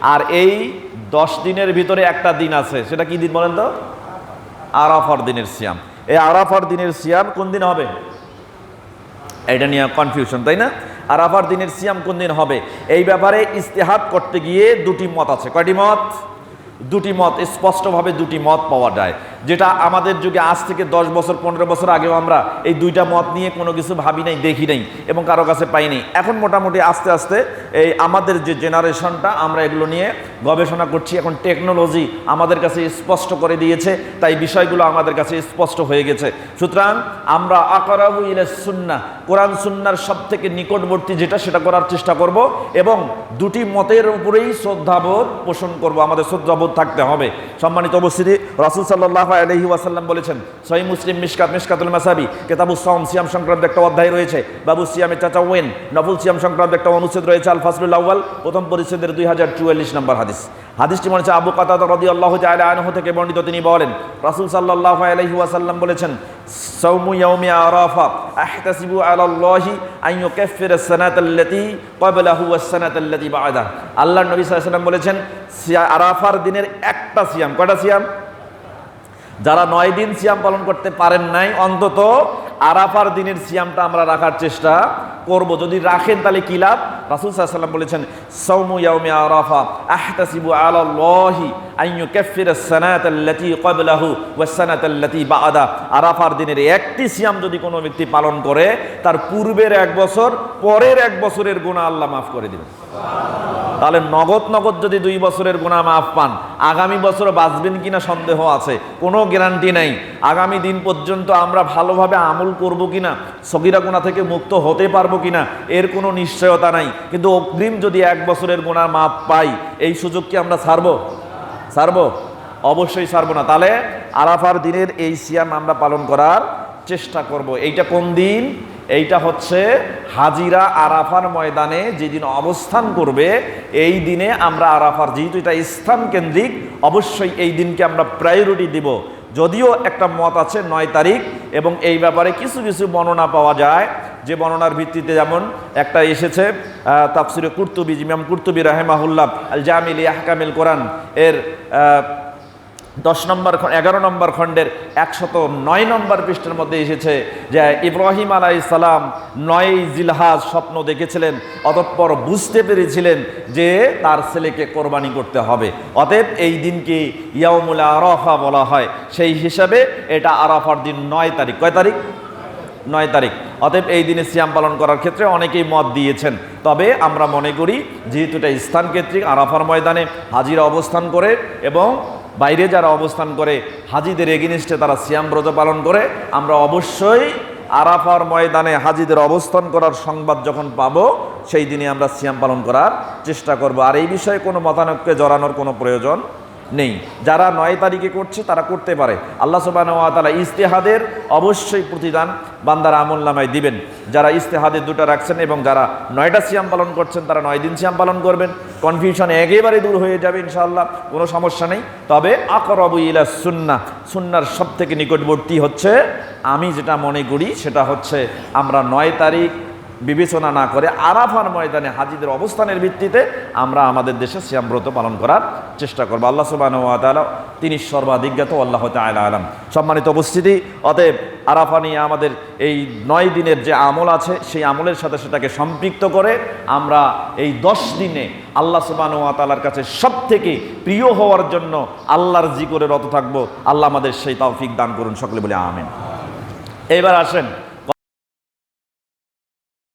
আর এই দশ দিনের ভিতরে একটা দিন আছে, সেটা কি দিন বলেন তো? আরাফর দিনের সিয়াম। এই আরাফার দিনের সিয়াম কোন দিন হবে? এটা নিয়ে কনফিউশন তাই না? আরাফার দিনের সিয়াম কোন দিন হবে? এই ব্যাপারে ইস্তেহাত করতে গিয়ে দুটি মত আছে। কয়টি মত? দুটি মত, স্পষ্টভাবে দুটি মত পাওয়া যায়। যেটা আমাদের যুগে আজ থেকে দশ বছর, পনেরো বছর আগেও আমরা এই দুইটা মত নিয়ে কোনো কিছু ভাবি নাই, দেখি নাই এবং কারও কাছে পাইনি এখন মোটামুটি আস্তে আস্তে এই আমাদের যে জেনারেশনটা আমরা এগুলো নিয়ে গবেষণা করছি। এখন টেকনোলজি আমাদের কাছে স্পষ্ট করে দিয়েছে, তাই বিষয়গুলো আমাদের কাছে স্পষ্ট হয়ে গেছে। সুতরাং আমরা আকরাবু ইলে সুন্না কোরআন সুন্নার সব থেকে নিকটবর্তী যেটা, সেটা করার চেষ্টা করব এবং দুটি মতের উপরেই শ্রদ্ধাবোধ পোষণ করব। আমাদের শ্রদ্ধাবোধ থাকতে হবে। সম্মানিত উপস্থিতি, রাসুল সাল্লাহ আলহি ওয়াসাল্লাম বলেছেন সহি মুসলিম মিসকাত মিসকাতুল মাসাবি কেতাবু সম সিয়াম সংক্রান্ত একটা অধ্যায় রয়েছে, বাবু সিয়ামে চাচা ওয়েন নবুল সিয়াম সংক্রান্ত একটা অনুচ্ছেদ রয়েছে আল ফাসলুল আউ্বাল প্রথম পরিচ্ছেদের দুই হাজার চুয়াল্লিশ নম্বর হাদিস। হাদিসটি মনে হচ্ছে আবু কাতাদ রদি আল্লাহ আনহ থেকে বর্ণিত, তিনি বলেন, রাসুল সাল্লাহ আলহি ওয়াসাল্লাম বলেছেন, সৌমু ইয়াউমি আরাফা আহতাসিবু আলাল্লাহি আন ইউকাফফিরা সানাতাল্লাতী ক্বাবলাহু ওয়াস সানাতাল্লাতী বা'দাহ। আল্লাহর নবী সাল্লাল্লাহু আলাইহি বলেছেন আরাফার দিনের একটা সিয়াম। কয়টা সিয়াম? যারা নয় দিন সিয়াম পালন করতে পারেন নাই, অন্তত আরাফার দিনের সিয়ামটা আমরা রাখার চেষ্টা করব। যদি রাখেন তাহলে কিলাব রাসুল সাল্লাম বলেছেন সৌমু ইয়াউমি আরাফা আহতাসিবু আলাল্লাহি আন ইউকাফফিরা সানাতাল্লাতী ক্বাবলাহু ওয়াস সানাতাল্লাতী বা'দা। আরাফার দিনের একটি সিয়াম যদি কোনো ব্যক্তি পালন করে, তার পূর্বের এক বছর, পরের এক বছরের গুনাহ আল্লাহ মাফ করে দিবেন। তাহলে নগদ নগদ যদি দুই বছরের গুণা মাফ পান, আগামী বছর বাঁচবেন কিনা সন্দেহ আছে, কোনো গ্যারান্টি নাই। আগামী দিন পর্যন্ত আমরা ভালোভাবে আমল করব কিনা, সগিরা গুণা থেকে মুক্ত হতে পারব কিনা, এর কোনো নিশ্চয়তা নাই। কিন্তু অগ্রিম যদি এক বছরের গুণা মাপ পাই, এই সুযোগ কি আমরা ছাড়বো? ছাড়বো অবশ্যই ছাড়বো না। তাহলে আরাফার দিনের এই সিয়াম আমরা পালন করার চেষ্টা করব। এইটা কোন দিন? এইটা হচ্ছে হাজিরা আরাফার ময়দানে যেদিন অবস্থান করবে, এই দিনে আমরা আরাফার, যেহেতু এটা স্থান কেন্দ্রিক, অবশ্যই এই দিনকে আমরা প্রায়োরিটি দিব। যদিও একটা মত আছে নয় তারিখ এবং এই ব্যাপারে কিছু কিছু বর্ণনা পাওয়া যায়। যে বর্ণনার ভিত্তিতে যেমন একটা এসেছে তাফসিরে কুর্তুবি জিমাম কুর্তুবি রাহেমাহুল্লাহ আল জামিল ইয়াহকামিল কোরআন, এর দশ নম্বর এগারো নম্বর খণ্ডের একশত নয় নম্বর পৃষ্ঠের মধ্যে এসেছে যে ইব্রাহিম আলাই সালাম নয় জিলহাজ স্বপ্ন দেখেছিলেন, অতঃপর বুঝতে পেরেছিলেন যে তার ছেলেকে কোরবানি করতে হবে। অতএব এই দিনকে ইয়ামুল আরফা বলা হয়। সেই হিসাবে এটা আরাফার দিন নয় তারিখ। কয় তারিখ? নয় তারিখ। অতএব এই দিনে সিয়াম পালন করার ক্ষেত্রে অনেকেই মত দিয়েছেন। তবে আমরা মনে করি, যেহেতু এটা স্থান কেন্দ্রিক, আরাফার ময়দানে হাজিরা অবস্থান করে এবং বাইরে যারা অবস্থান করে, হাজিদের এগেনিস্টে তারা সিয়াম ব্রত পালন করে, আমরা অবশ্যই আরাফার ময়দানে হাজিদের অবস্থান করার সংবাদ যখন পাব, সেই দিনে আমরা সিয়াম পালন করার চেষ্টা করব। আর এই বিষয়ে কোনো মতানৈক্যে জড়ানোর কোনো প্রয়োজন নেই। যারা নয় তারিখে করছে, তারা করতে পারে। আল্লাহ সুবাহ ইস্তেহাদের অবশ্যই প্রতিদান বান্দার আমল নামায় দিবেন। যারা ইস্তেহাদের দুটো রাখছেন এবং যারা নয়টা সিয়াম পালন করছেন, তারা নয় দিন সিয়াম পালন করবেন। কনফিউশন একেবারে দূর হয়ে যাবে ইনশাআল্লাহ, কোনো সমস্যা নেই। তবে আকরবু ইলা সুন্না সুন্নার সব থেকে নিকটবর্তী হচ্ছে, আমি যেটা মনে করি সেটা হচ্ছে, আমরা নয় তারিখ বিবেচনা না করে আরাফার ময়দানে হাজিদের অবস্থানের ভিত্তিতে আমরা আমাদের দেশে শ্যামব্রত পালন করার চেষ্টা করব। আল্লাহ সুবাহ তিনি সর্বাধিজ্ঞাত আল্লাহ তালা আলাম। সম্মানিত উপস্থিতি, অতএব আরাফা নিয়ে আমাদের এই নয় দিনের যে আমল আছে, সেই আমলের সাথে সেটাকে সম্পৃক্ত করে আমরা এই দশ দিনে আল্লাহ সুবাহ তালার কাছে সব থেকে প্রিয় হওয়ার জন্য আল্লাহর জি করে রত থাকব। আল্লাহ আমাদের সেই তৌফিক দান করুন সকলে বলে আমেন। এবার আসেন